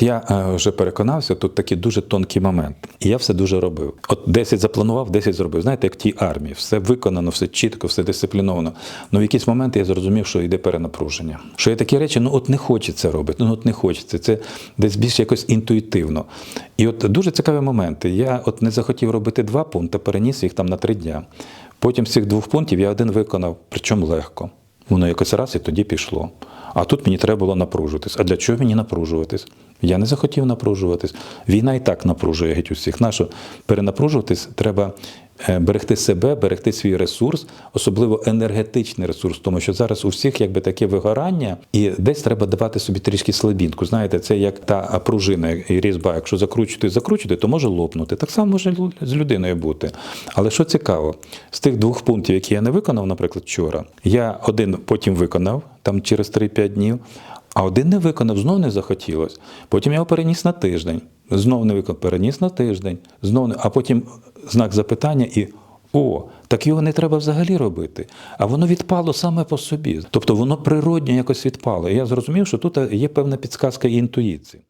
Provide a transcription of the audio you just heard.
Я е, вже переконався, тут такий дуже тонкий момент. І я все дуже робив. От 10 запланував, 10 зробив. Знаєте, як в тій армії, все виконано, все чітко, все дисципліновано. Ну в якийсь момент я зрозумів, що йде перенапруження. Що є такі речі, ну от не хочеться робити, ну от не хочеться. Це десь більш якось інтуїтивно. І от дуже цікаві моменти. Я от не захотів робити два пункти, переніс їх там на три дня. Потім з цих двох пунктів я один виконав, причому легко. Воно якось раз і тоді пішло. А тут мені треба було напружуватись. А для чого мені напружуватись? Я не захотів напружуватись. Війна і так напружує геть усіх. Нащо перенапружуватись? Треба берегти себе, берегти свій ресурс, особливо енергетичний ресурс, тому що зараз у всіх якби таке вигорання, і десь треба давати собі трішки слабінку. Знаєте, це як та пружина і різьба. Якщо закручувати, закручувати, то може лопнути. Так само може з людиною бути. Але що цікаво, з тих двох пунктів, які я не виконав, наприклад, вчора, я один потім виконав там через 3-5 днів. А один не виконав, знов не захотілось. Потім я його переніс на тиждень. Знов не виконав, переніс на тиждень, знов не, а потім знак запитання і о, так його не треба взагалі робити. А воно відпало саме по собі. Тобто воно природньо якось відпало. І я зрозумів, що тут є певна підсказка і інтуїції.